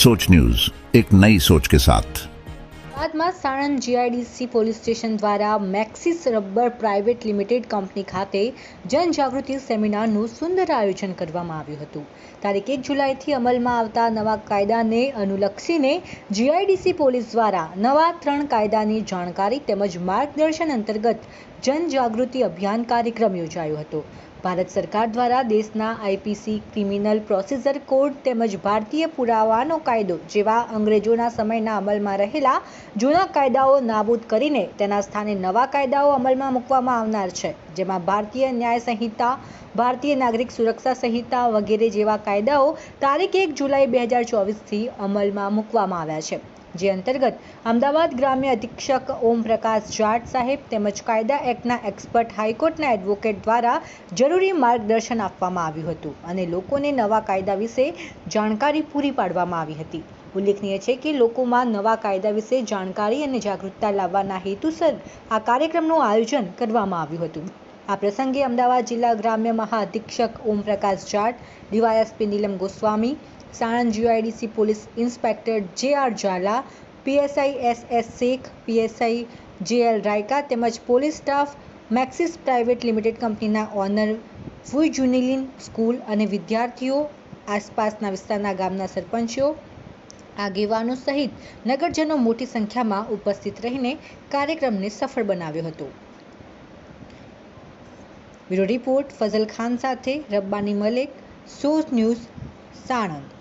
सोच न्यूज एक नई सोच के साथ બાદમાં સાણંદ જીઆઈડીસી પોલીસ સ્ટેશન દ્વારા Maxxis rubber private limited company ખાતે જનજાગૃતિ સેમિનારનું સુંદર આયોજન કરવામાં આવ્યું હતું તારીખ એક જુલાઈથી અમલમાં આવતા નવા કાયદાને અનુલક્ષીને જીઆઈડીસી પોલીસ દ્વારા નવા ત્રણ કાયદાની જાણકારી તેમજ માર્ગદર્શન અંતર્ગત જનજાગૃતિ અભિયાન કાર્યક્રમ યોજાયો હતો ભારત સરકાર દ્વારા દેશના આઈપીસી ક્રિમિનલ પ્રોસિજર કોડ તેમજ ભારતીય પુરાવાનો કાયદો જેવા અંગ્રેજોના સમયના અમલમાં રહેલા જૂના કાયદાઓ નાબૂદ કરીને તેના સ્થાને નવા કાયદાઓ અમલમાં મૂકવામાં આવનાર છે, જેમાં ભારતીય ન્યાય સંહિતા, ભારતીય નાગરિક સુરક્ષા સંહિતા વગેરે જેવા કાયદાઓ તારીખ એક જુલાઈ બે હજાર ચોવીસથી અમલમાં મૂકવામાં આવ્યા છે. જે અંતર્ગત અમદાવાદ ગ્રામ્ય અધિક્ષક ઓમ પ્રકાશ જાટ સાહેબ તેમજ કાયદા એક્ટના એક્સપર્ટ હાઈકોર્ટના એડવોકેટ દ્વારા જરૂરી માર્ગદર્શન આપવામાં આવ્યું હતું અને લોકોને નવા કાયદા વિશે જાણકારી પૂરી પાડવામાં આવી હતી. ઉલ્લેખનીય છે કે લોકોમાં નવા કાયદા વિશે જાણકારી અને જાગૃતતા લાવવાના હેતુસર આ કાર્યક્રમનું આયોજન કરવામાં આવ્યું હતું. આ પ્રસંગે અમદાવાદ જિલ્લા ગ્રામ્ય મહાઅધિક્ષક Om Prakash Jat, DYSP Neelam Goswami Sanand GIDC police inspector J R Jhala, PSI S S Shaikh, PSI J L Raika તેમજ police staff Maxis private limited કંપનીના ઓનર ફુઈ જુનિલિન સ્કૂલ અને વિદ્યાર્થીઓ, આસપાસના વિસ્તારના ગામના સરપંચો, આગેવાનો સહિત નગરજનો મોટી સંખ્યામાં ઉપસ્થિત રહીને કાર્યક્રમને સફળ બનાવ્યો હતો. બ્યુરો રિપોર્ટ ફઝલ ખાન સાથે રબ્બાની મલેક સોઝ ન્યૂઝ, સાણંદ.